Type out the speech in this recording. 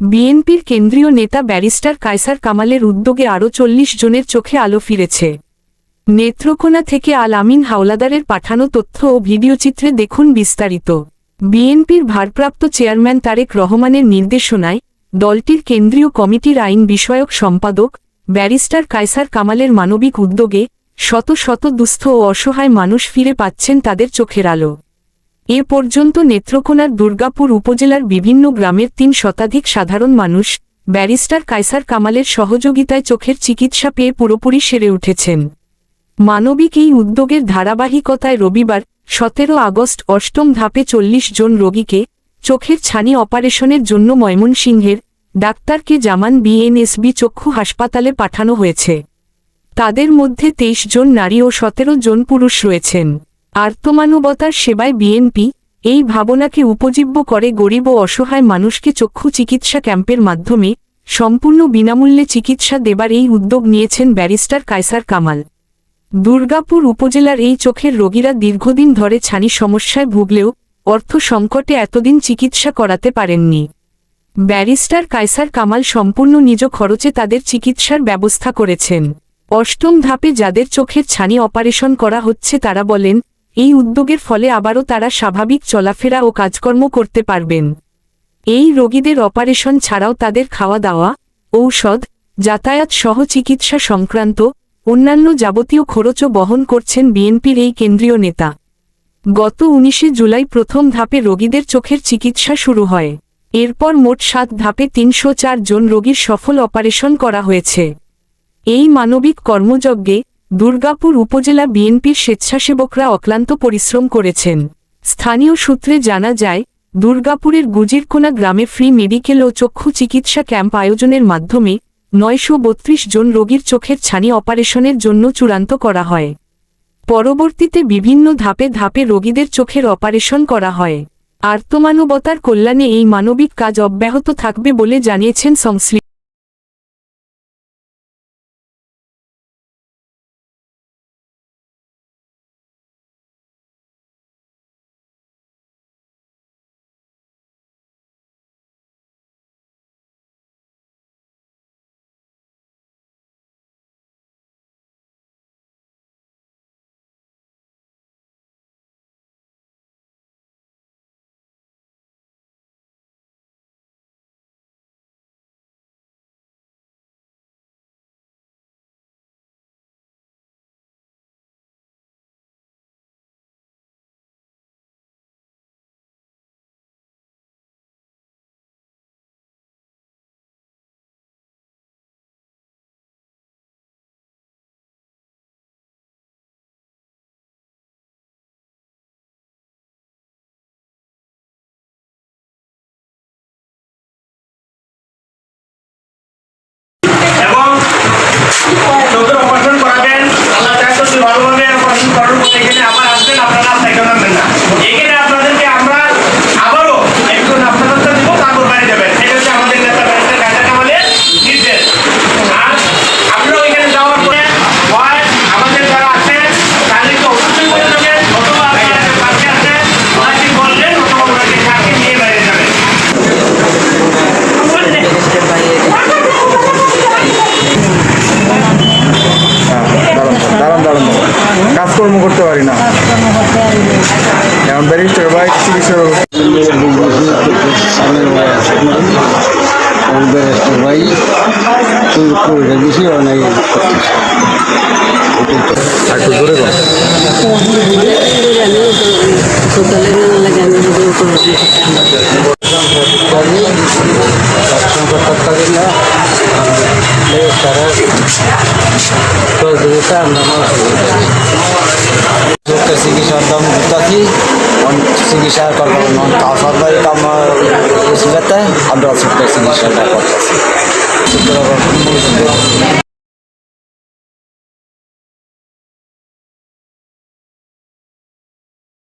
বিএনপির কেন্দ্রীয় নেতা ব্যারিস্টার কায়সার কামালের উদ্যোগে আরও চল্লিশ জনের চোখে আলো ফিরেছে। নেত্রকোনা থেকে আল আমিন হাওলাদারের পাঠানো তথ্য ও ভিডিওচিত্রে দেখুন বিস্তারিত। বিএনপির ভারপ্রাপ্ত চেয়ারম্যান তারেক রহমানের নির্দেশনায় দলটির কেন্দ্রীয় কমিটির আইন বিষয়ক সম্পাদক ব্যারিস্টার কায়সার কামালের মানবিক উদ্যোগে শত শত দুস্থ ও অসহায় মানুষ ফিরে পাচ্ছেন তাদের চোখের আলো। এ পর্যন্ত নেত্রকোনার দুর্গাপুর উপজেলার বিভিন্ন গ্রামের তিন শতাধিক সাধারণ মানুষ, ব্যারিস্টার কায়সার কামালের সহযোগিতায় চোখের চিকিৎসা পেয়ে পুরোপুরি সেরে উঠেছেন। মানবিক এই উদ্যোগের ধারাবাহিকতায় রবিবার, সতেরো আগস্ট অষ্টম ধাপে চল্লিশ জন রোগীকে চোখের ছানি অপারেশনের জন্য ময়মনসিংহের ডাক্তারকে জামান বিএনএসবি চক্ষু হাসপাতালে পাঠানো হয়েছে। তাদের মধ্যে তেইশ জন নারী ও সতেরো জন পুরুষ রয়েছেন। আর্তমানবতার সেবায় বিএনপি এই ভাবনাকে উপজীব্য করে গরিব ও অসহায় মানুষকে চক্ষু চিকিৎসা ক্যাম্পের মাধ্যমে সম্পূর্ণ বিনামূল্যে চিকিৎসা দেবার এই উদ্যোগ নিয়েছেন ব্যারিস্টার কায়সার কামাল। দুর্গাপুর উপজেলার এই চোখের রোগীরা দীর্ঘদিন ধরে ছানি সমস্যায় ভুগলেও অর্থ সংকটে এতদিন চিকিৎসা করাতে পারেননি। ব্যারিস্টার কায়সার কামাল সম্পূর্ণ নিজ খরচে তাদের চিকিৎসার ব্যবস্থা করেছেন। অষ্টম ধাপে যাদের চোখের ছানি অপারেশন করা হচ্ছে তারা বলেন এই উদ্যোগের ফলে আবারও তারা স্বাভাবিক চলাফেরা ও কাজকর্ম করতে পারবেন। এই রোগীদের অপারেশন ছাড়াও তাদের খাওয়া দাওয়া ঔষধ, যাতায়াত সহ চিকিৎসা সংক্রান্ত অন্যান্য যাবতীয় খরচও বহন করছেন বিএনপির এই কেন্দ্রীয় নেতা। গত উনিশে জুলাই প্রথম ধাপে রোগীদের চোখের চিকিৎসা শুরু হয়। এরপর মোট সাত ধাপে তিনশো চার জন রোগীর সফল অপারেশন করা হয়েছে। এই মানবিক কর্মযজ্ঞে দুর্গাপুর উপজেলা বিএনপির স্বেচ্ছাসেবকরা অক্লান্ত পরিশ্রম করেছেন। স্থানীয় সূত্রে জানা যায়, দুর্গাপুরের গুজিরকোনা গ্রামে ফ্রি মেডিকেল ও চক্ষু চিকিৎসা ক্যাম্প আয়োজনের মাধ্যমে নয়শ বত্রিশ জন রোগীর চোখের ছানি অপারেশনের জন্য চূড়ান্ত করা হয়। পরবর্তীতে বিভিন্ন ধাপে ধাপে রোগীদের চোখের অপারেশন করা হয়। আর্তমানবতার কল্যাণে এই মানবিক কাজ অব্যাহত থাকবে বলে জানিয়েছেন সংশ্লিষ্ট করার পর এখানে ভাই তুই করে বেশি অনেক একটু জোরে বল চিকিৎসা করব সরকারি কাম সুবিধাতে আমরা চিকিৎসাটা করতেছি।